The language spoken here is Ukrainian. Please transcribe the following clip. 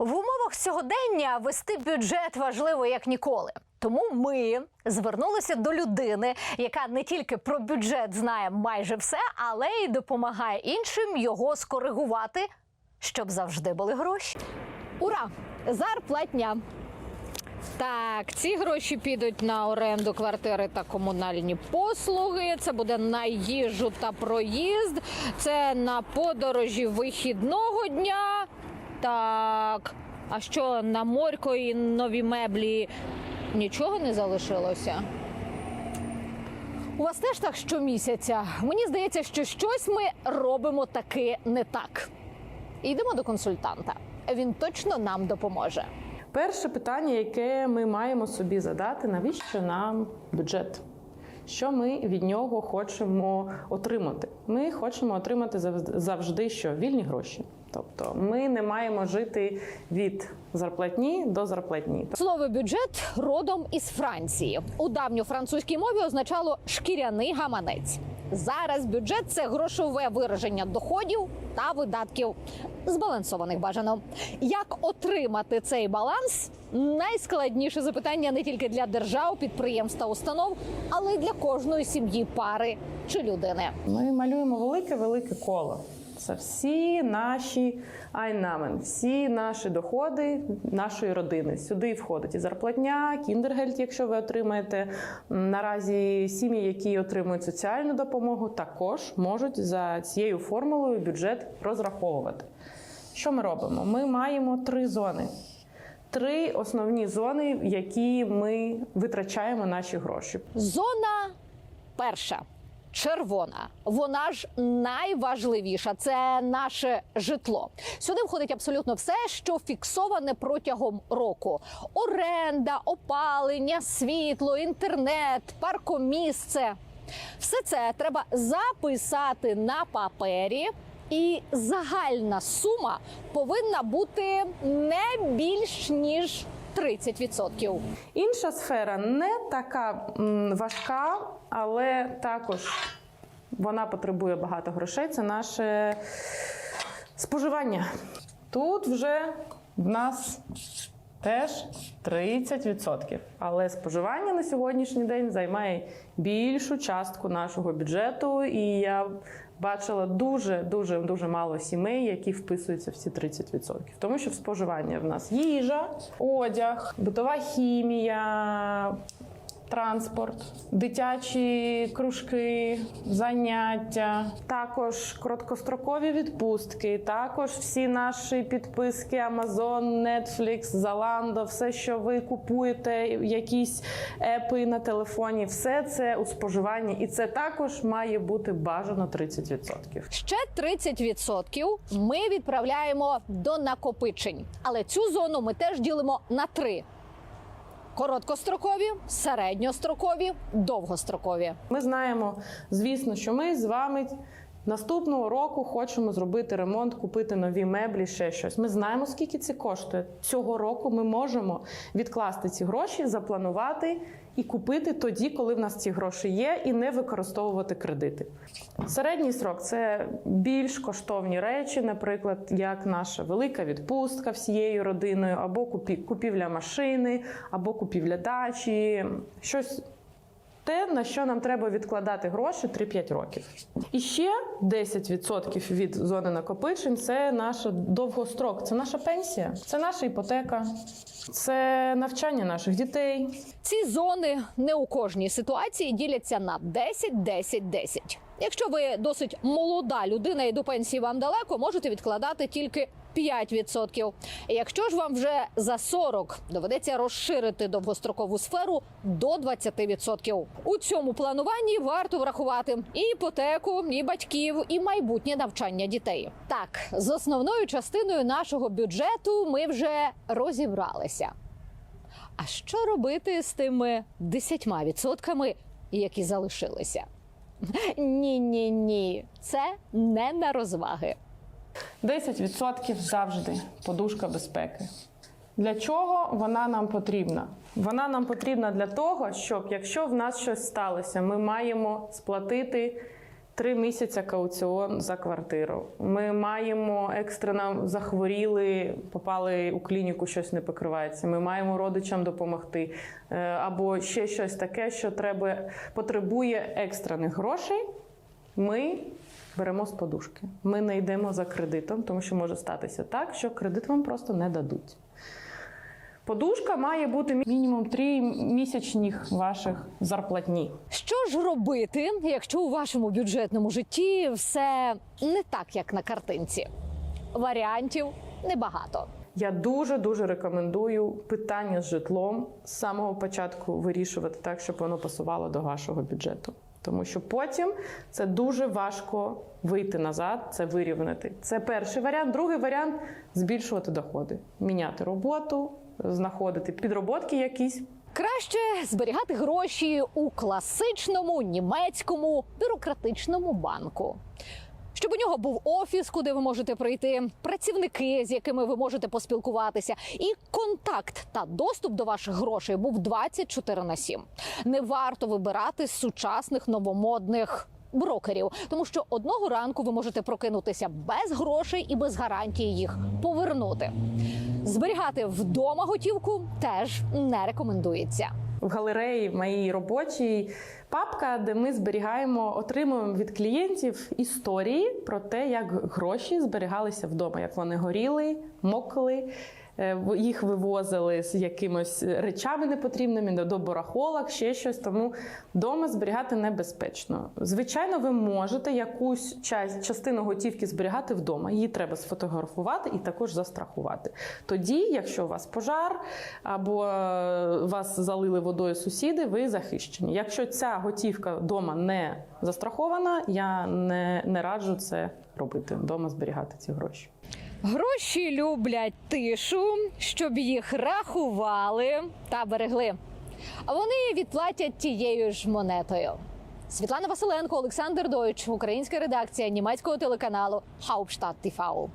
В умовах сьогодення вести бюджет важливо як ніколи. Тому ми звернулися до людини, яка не тільки про бюджет знає майже все, але й допомагає іншим його скоригувати, щоб завжди були гроші. Ура! Зарплатня. Так, ці гроші підуть на оренду квартири та комунальні послуги. Це буде на їжу та проїзд. Це на подорожі вихідного дня. Так. А що на морько і нові меблі нічого не залишилося? У вас теж так щомісяця? Мені здається, що щось ми робимо таки не так. Йдемо до консультанта. Він точно нам допоможе. Перше питання, яке ми маємо собі задати, навіщо нам бюджет? Що ми від нього хочемо отримати? Ми хочемо отримати завжди- що вільні гроші. Тобто ми не маємо жити від зарплатні до зарплатні. Слово бюджет родом із Франції. У давньофранцузькій мові означало шкіряний гаманець. Зараз бюджет це грошове вираження доходів та видатків, збалансованих бажано. Як отримати цей баланс? Найскладніше запитання не тільки для держав, підприємств та установ, але й для кожної сім'ї, пари чи людини. Ми малюємо велике велике коло. Це всі наші айнамен, всі наші доходи нашої родини. Сюди входить і зарплатня, кіндергельд, якщо ви отримаєте. Наразі сім'ї, які отримують соціальну допомогу, також можуть за цією формулою бюджет розраховувати. Що ми робимо? Ми маємо три зони. Три основні зони, в які ми витрачаємо наші гроші. Зона перша. Червона, вона ж найважливіша. Це наше житло. Сюди входить абсолютно все, що фіксоване протягом року: оренда, опалення, світло, інтернет, паркомісце. Все це треба записати на папері, і загальна сума повинна бути не більш ніж 30%. Інша сфера не така важка, але також вона потребує багато грошей. Це наше споживання. Тут вже в нас теж 30%. Але споживання на сьогоднішній день займає більшу частку нашого бюджету. І я бачила дуже дуже дуже мало сімей, які вписуються в ці 30%. Тому що в споживання в нас їжа, одяг, битова хімія. Транспорт, дитячі кружки, заняття, також короткострокові відпустки, також всі наші підписки Amazon, Netflix, Zalando, все, що ви купуєте, якісь епи на телефоні, все це у споживанні, і це також має бути бажано 30%. Ще 30% ми відправляємо до накопичень. Але цю зону ми теж ділимо на три: короткострокові, середньострокові, довгострокові. Ми знаємо, звісно, що ми з вами наступного року хочемо зробити ремонт, купити нові меблі, ще щось. Ми знаємо, скільки це коштує. Цього року ми можемо відкласти ці гроші, запланувати і купити тоді, коли в нас ці гроші є, і не використовувати кредити. Середній срок це більш коштовні речі, наприклад, як наша велика відпустка всією родиною, або купівля машини, або купівля дачі, щось те, на що нам треба відкладати гроші 3-5 років. І ще 10% від зони накопичень це наш довгострок, це наша пенсія, це наша іпотека, це навчання наших дітей. Ці зони не у кожній ситуації діляться на 10, 10, 10. Якщо ви досить молода людина і до пенсії вам далеко, можете відкладати тільки 5%. Якщо ж вам вже за 40, доведеться розширити довгострокову сферу до 20%. У цьому плануванні варто врахувати і іпотеку, і батьків, і майбутнє навчання дітей. Так, з основною частиною нашого бюджету ми вже розібралися. А що робити з тими 10%, які залишилися? Ні, ні, ні, це не на розваги. 10% завжди подушка безпеки. Для чого вона нам потрібна? Вона нам потрібна для того, щоб якщо в нас щось сталося, ми маємо сплатити Три місяці кауціон за квартиру. Ми маємо екстрено захворіли, попали у клініку, щось не покривається. Ми маємо родичам допомогти. Е, Або ще щось таке, що треба, потребує екстрених грошей. Ми беремо з подушки. Ми не йдемо за кредитом, тому що може статися так, що кредит вам просто не дадуть. Подушка має бути мінімум 3 місячних ваших зарплатні. Що ж робити, якщо у вашому бюджетному житті все не так, як на картинці? Варіантів небагато. Я дуже дуже рекомендую питання з житлом з самого початку вирішувати так, щоб воно пасувало до вашого бюджету. Тому що потім це дуже важко вийти назад, це вирівняти. Це перший варіант. Другий варіант збільшувати доходи, міняти роботу, знаходити підроботки якісь. Краще зберігати гроші у класичному німецькому бюрократичному банку. Щоб у нього був офіс, куди ви можете прийти, працівники, з якими ви можете поспілкуватися, і контакт та доступ до ваших грошей був 24 на 7. Не варто вибирати сучасних новомодних брокерів, тому що одного ранку ви можете прокинутися без грошей і без гарантії їх повернути. Зберігати вдома готівку теж не рекомендується. В галереї в моїй робочій папка, де ми зберігаємо, отримуємо від клієнтів історії про те, як гроші зберігалися вдома, як вони горіли, мокли. Е, Їх вивозили з якимось речами непотрібними до барахолок, ще щось. Тому вдома зберігати небезпечно. Звичайно, ви можете якусь частину готівки зберігати вдома. Її треба сфотографувати і також застрахувати. Тоді, якщо у вас пожар або е, вас залили водою сусіди, ви захищені. Якщо ця готівка вдома не застрахована, я не, не раджу це робити вдома, зберігати ці гроші. Гроші люблять тишу, щоб їх рахували та берегли. А вони відплатять тією ж монетою. Світлана Василенко, Олександр Дойч, українська редакція німецького телеканалу Hauptstadt TV.